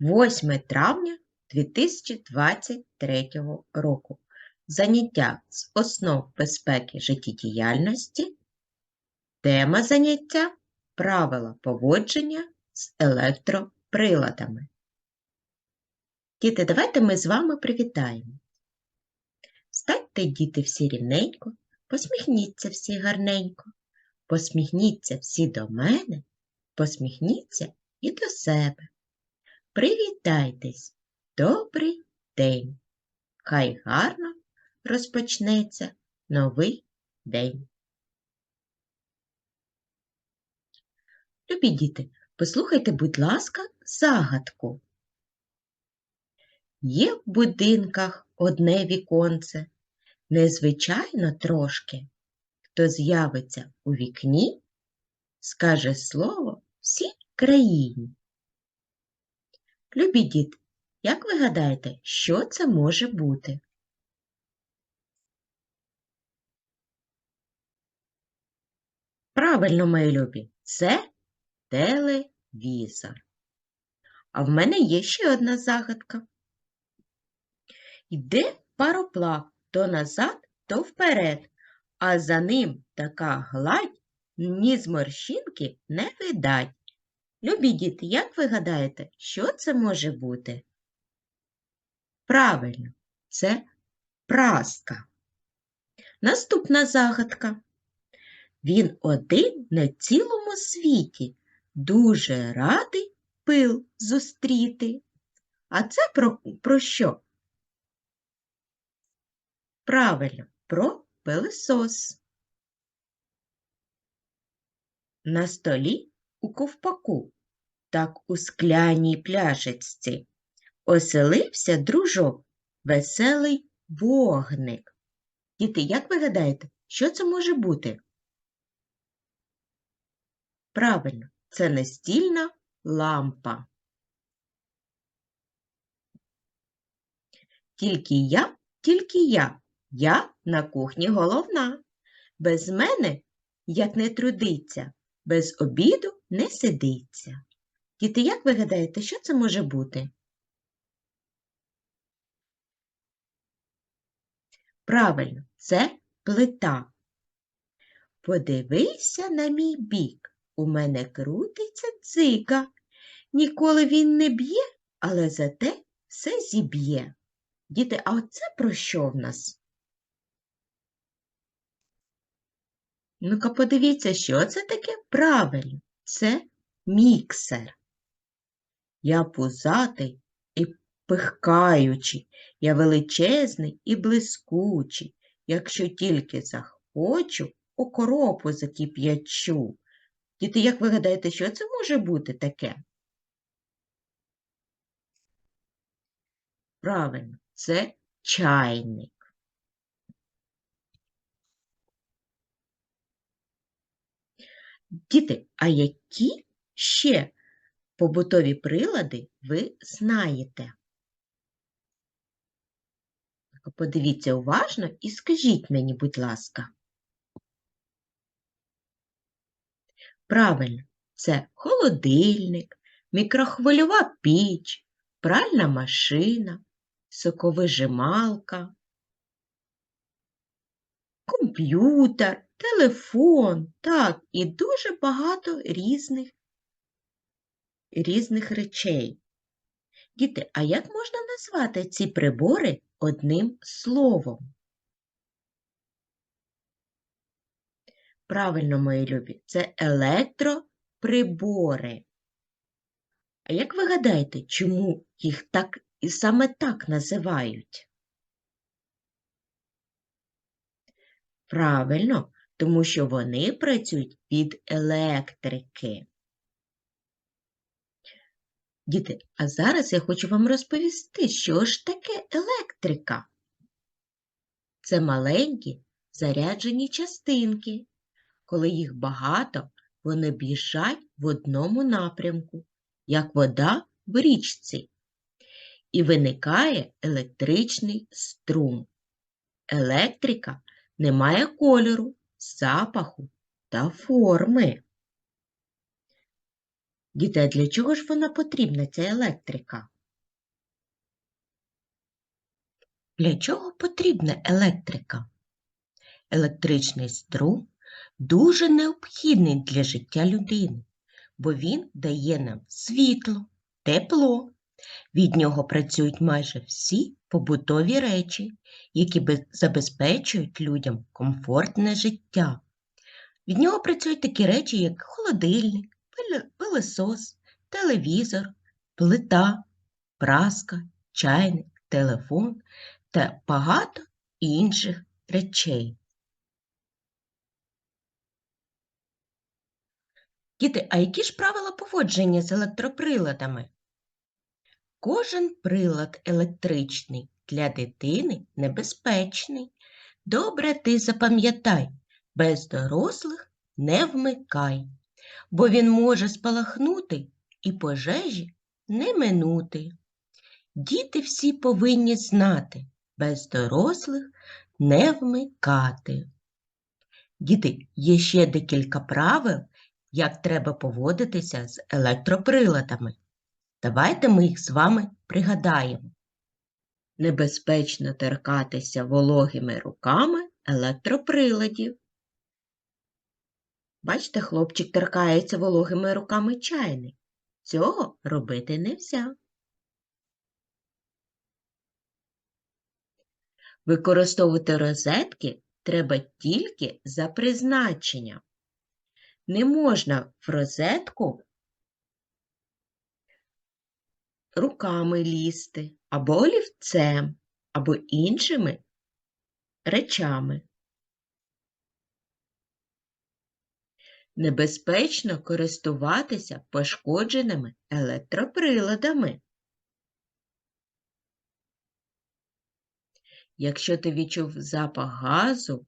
8 травня 2023 року. Заняття з основ безпеки життєдіяльності. Тема заняття правила поводження з електроприладами. Діти, давайте ми з вами привітаємо. Станьте, діти, всі рівненько, посміхніться всі гарненько, посміхніться всі до мене, посміхніться і до себе. Привітайтесь, добрий день! Хай гарно розпочнеться новий день. Любі діти, послухайте, будь ласка, загадку. Є в будинках одне віконце, незвичайно трошки. Хто з'явиться у вікні, скаже слово всій країні. Любі діти, як ви гадаєте, що це може бути? Правильно, мої любі, це телевізор. А в мене є ще одна загадка. Йде пароплав то назад, то вперед, а за ним така гладь, ні зморщинки не видать. Любі діти, як ви гадаєте, що це може бути? Правильно, це праска. Наступна загадка. Він один на цілому світі, дуже радий пил зустріти. А це про, про що? Правильно, про пилисос. На столі у ковпаку, так у скляній пляшечці, оселився дружок, веселий вогник. Діти, як ви гадаєте, що це може бути? Правильно, це настільна лампа. Тільки я, тільки я, я на кухні головна. Без мене, як не трудиться, без обіду не сидиться. Діти, як ви гадаєте, що це може бути? Правильно, це плита. Подивися на мій бік. У мене крутиться дзика. Ніколи він не б'є, але зате все зіб'є. Діти, а оце про що в нас? Ну-ка подивіться, що це таке? Правильно, це міксер. Я пузатий і пихкаючий, я величезний і блискучий. Якщо тільки захочу, окропу закип'ячу. Діти, як ви гадаєте, що це може бути таке? Правильно, це чайник. Діти, а які ще побутові прилади ви знаєте? Подивіться уважно і скажіть мені, будь ласка. Правильно, це холодильник, мікрохвильова піч, пральна машина, соковижималка, комп'ютер, телефон, так, і дуже багато різних, різних речей. Діти, а як можна назвати ці прибори одним словом? Правильно, мої любі, це електроприбори. А як ви гадаєте, чому їх так і саме так називають? Правильно, тому що вони працюють від електрики. Діти, а зараз я хочу вам розповісти, що ж таке електрика. Це маленькі заряджені частинки. Коли їх багато, вони біжать в одному напрямку, як вода в річці, і виникає електричний струм. Електрика не має кольору, запаху та форми. Діти, для чого ж вона потрібна, ця електрика? Для чого потрібна електрика? Електричний струм дуже необхідний для життя людини, бо він дає нам світло, тепло. Від нього працюють майже всі побутові речі, які забезпечують людям комфортне життя. Від нього працюють такі речі, як холодильник, пиле- пилосос, телевізор, плита, праска, чайник, телефон та багато інших речей. Діти, а які ж правила поводження з електроприладами? Кожен прилад електричний для дитини небезпечний. Добре ти запам'ятай, без дорослих не вмикай, бо він може спалахнути і пожежі не минути. Діти всі повинні знати, без дорослих не вмикати. Діти, є ще декілька правил, як треба поводитися з електроприладами. Давайте ми їх з вами пригадаємо. Небезпечно торкатися вологими руками електроприладів. Бачите, хлопчик торкається вологими руками чайник. Цього робити не можна. Використовувати розетки треба тільки за призначенням. Не можна в розетку руками лізти, або олівцем, або іншими речами. Небезпечно користуватися пошкодженими електроприладами. Якщо ти відчув запах газу,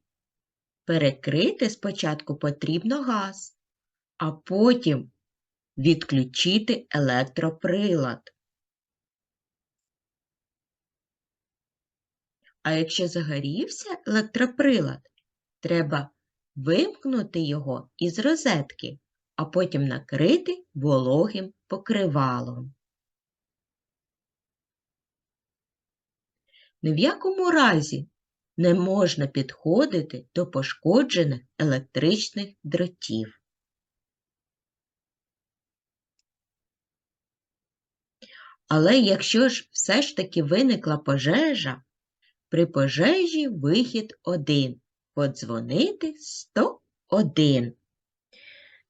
перекрити спочатку потрібно газ, а потім відключити електроприлад. А якщо загорівся електроприлад, треба вимкнути його із розетки, а потім накрити вологим покривалом. Ні в якому разі не можна підходити до пошкоджених електричних дротів. Але якщо ж все ж таки виникла пожежа, при пожежі вихід один – подзвонити 101.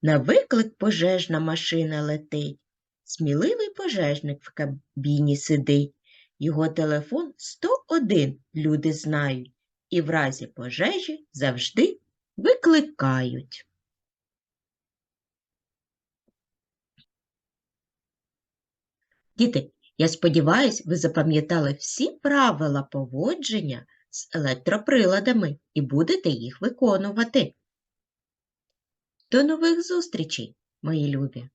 На виклик пожежна машина летить. Сміливий пожежник в кабіні сидить. Його телефон 101 люди знають і в разі пожежі завжди викликають. Діти, я сподіваюся, ви запам'ятали всі правила поводження з електроприладами і будете їх виконувати. До нових зустрічей, мої любі!